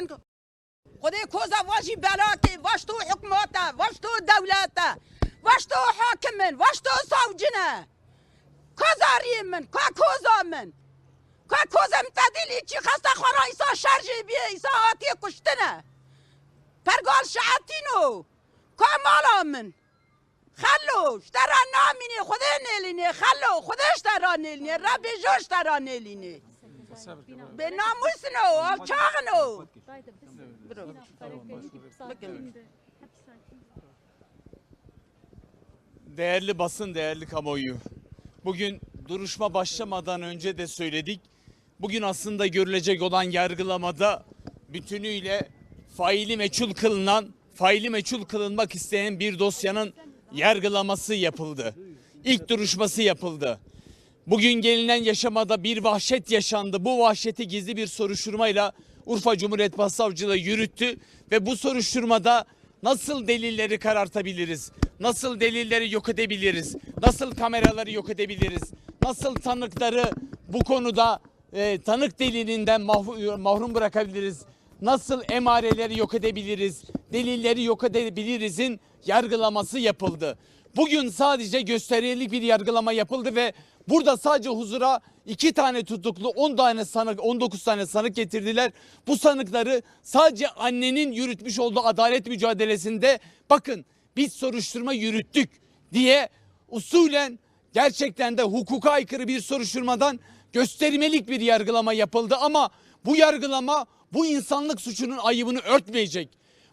این خدای کوزا واجی بلاتی واش تو حکماتا واش تو دولتا واش تو حاکمن واش تو سوجنه کوزاری من کا کوزا من. کا کوزم تدیلی چی خسته خورا ایسا شرجی بیه ایسا آتی کشتنه. پرگال شعتینو کا مالا من. خلوش در نامینه خدا نلینه خلو خودش در نلینه رب جوش در نلینه ربي جو اشترى نيليني بناموسنو alçağını Değerli basın, değerli kamuoyu. Bugün duruşma başlamadan önce de söyledik. Bugün aslında görülecek olan yargılamada bütünüyle faili meçhul kılınan, faili meçhul kılınmak isteyen bir dosyanın yargılaması yapıldı. İlk duruşması yapıldı. Bugün gelinen yaşamada bir vahşet yaşandı. Bu vahşeti gizli bir soruşturmayla Urfa Cumhuriyet Başsavcılığı yürüttü ve bu soruşturmada nasıl delilleri karartabiliriz? Nasıl delilleri yok edebiliriz? Nasıl kameraları yok edebiliriz? Nasıl tanıkları bu konuda e, tanık delilinden mahv- mahrum bırakabiliriz? Nasıl emareleri yok edebiliriz? Delilleri yok edebilirizin yargılaması yapıldı. Bugün sadece göstergelik bir yargılama yapıldı ve burada sadece huzura iki tane tutuklu 10 tane sanık 19 tane sanık getirdiler. Bu sanıkları sadece annenin yürütmüş olduğu adalet mücadelesinde bakın biz soruşturma yürüttük diye usulen gerçekten de hukuka aykırı bir soruşturmadan göstermelik bir yargılama yapıldı ama bu yargılama bu insanlık suçunun ayıbını örtmeyecek.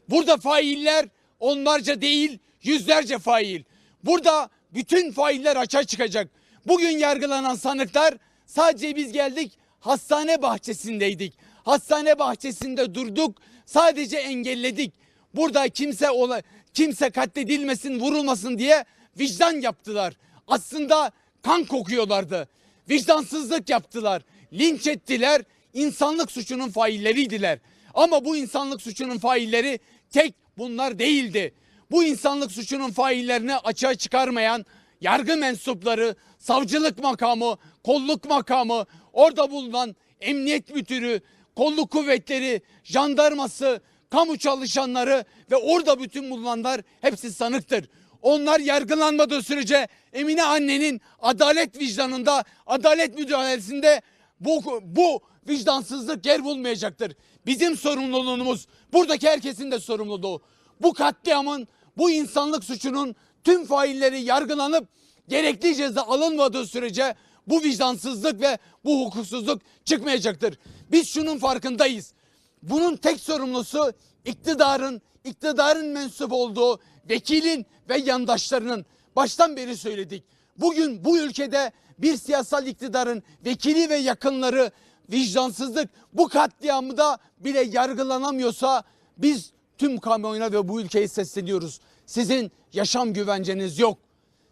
Burada failler onlarca değil yüzlerce fail. Burada bütün failler açığa çıkacak. Bugün yargılanan sanıklar sadece biz geldik hastane bahçesindeydik. Hastane bahçesinde durduk sadece engelledik. Burada kimse ola, kimse katledilmesin vurulmasın diye vicdan yaptılar. Aslında kan kokuyorlardı. Vicdansızlık yaptılar. Linç ettiler. İnsanlık suçunun failleriydiler. Ama bu insanlık suçunun failleri tek bunlar değildi. Bu insanlık suçunun faillerini açığa çıkarmayan yargı mensupları, savcılık makamı, kolluk makamı, orada bulunan emniyet müdürü, kolluk kuvvetleri, jandarması, kamu çalışanları ve orada bütün bulunanlar hepsi sanıktır. Onlar yargılanmadığı sürece Emine annenin adalet vicdanında, adalet müdahalesinde bu, bu vicdansızlık yer bulmayacaktır. Bizim sorumluluğumuz, buradaki herkesin de sorumluluğu. Bu katliamın, bu insanlık suçunun tüm failleri yargılanıp gerekli ceza alınmadığı sürece bu vicdansızlık ve bu hukuksuzluk çıkmayacaktır. Biz şunun farkındayız. Bunun tek sorumlusu iktidarın, iktidarın mensup olduğu vekilin ve yandaşlarının baştan beri söyledik. Bugün bu ülkede bir siyasal iktidarın vekili ve yakınları vicdansızlık bu katliamda bile yargılanamıyorsa biz tüm kamuoyuna ve bu ülkeye sesleniyoruz. Sizin yaşam güvenceniz yok.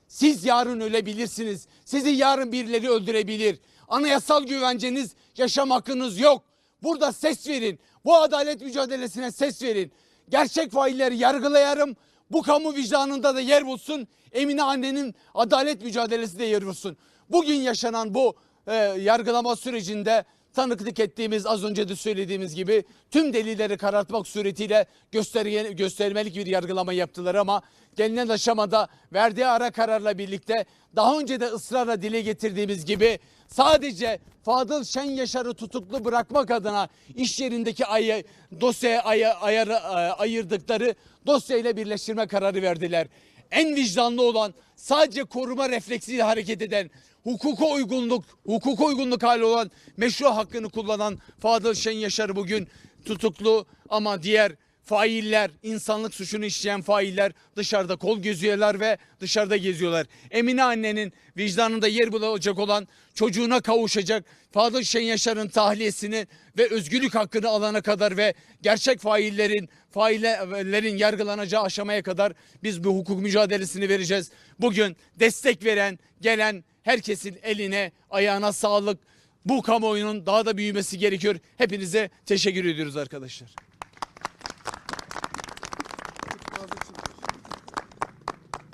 Siz yarın ölebilirsiniz. Sizi yarın birileri öldürebilir. Anayasal güvenceniz, yaşam hakkınız yok. Burada ses verin. Bu adalet mücadelesine ses verin. Gerçek failleri yargılayarım. Bu kamu vicdanında da yer bulsun. Emine annenin adalet mücadelesi de yer bulsun. Bugün yaşanan bu e, yargılama sürecinde tanıklık ettiğimiz az önce de söylediğimiz gibi tüm delilleri karartmak suretiyle gösterge, göstermelik bir yargılama yaptılar ama gelinen aşamada verdiği ara kararla birlikte daha önce de ısrarla dile getirdiğimiz gibi sadece Fadıl Şen Yaşar'ı tutuklu bırakmak adına iş yerindeki ayı, dosyaya ayı, ayarı, e, ayırdıkları dosyayla birleştirme kararı verdiler. En vicdanlı olan sadece koruma refleksiyle hareket eden hukuka uygunluk, hukuka uygunluk hali olan meşru hakkını kullanan Fadıl Şen Yaşar bugün tutuklu ama diğer failler, insanlık suçunu işleyen failler dışarıda kol geziyorlar ve dışarıda geziyorlar. Emine annenin vicdanında yer bulacak olan çocuğuna kavuşacak Fadıl Şen Yaşar'ın tahliyesini ve özgürlük hakkını alana kadar ve gerçek faillerin, faillerin yargılanacağı aşamaya kadar biz bu hukuk mücadelesini vereceğiz. Bugün destek veren, gelen herkesin eline, ayağına sağlık. Bu kamuoyunun daha da büyümesi gerekiyor. Hepinize teşekkür ediyoruz arkadaşlar.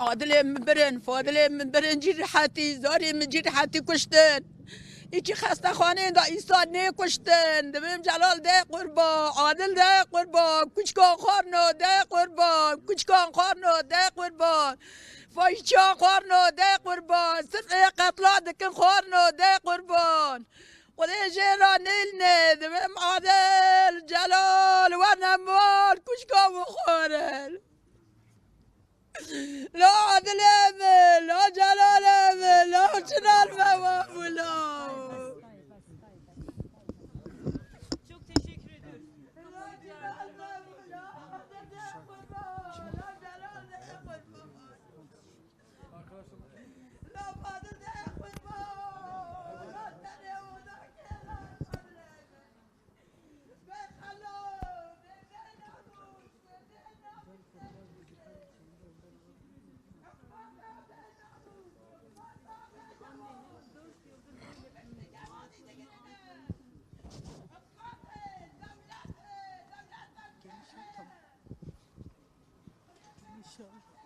عادل من برن فادل من برن جرحتی زاری من جرحتی کشتن. ایچی خسته خانه دا ایسا نکشتن. دبیم جلال ده قربا عادل ده قربا کچکان خارنو ده قربا کچکان خارنو ده قربا. فایچان خارنو ده قربان سرعه قتلا دکن خارنو ده قربان خدای جهران نه دبیم عادل جلال و نمال کچکان بخورن لا عادل امل لا جلال امل لا شنال مواملا Çok sure.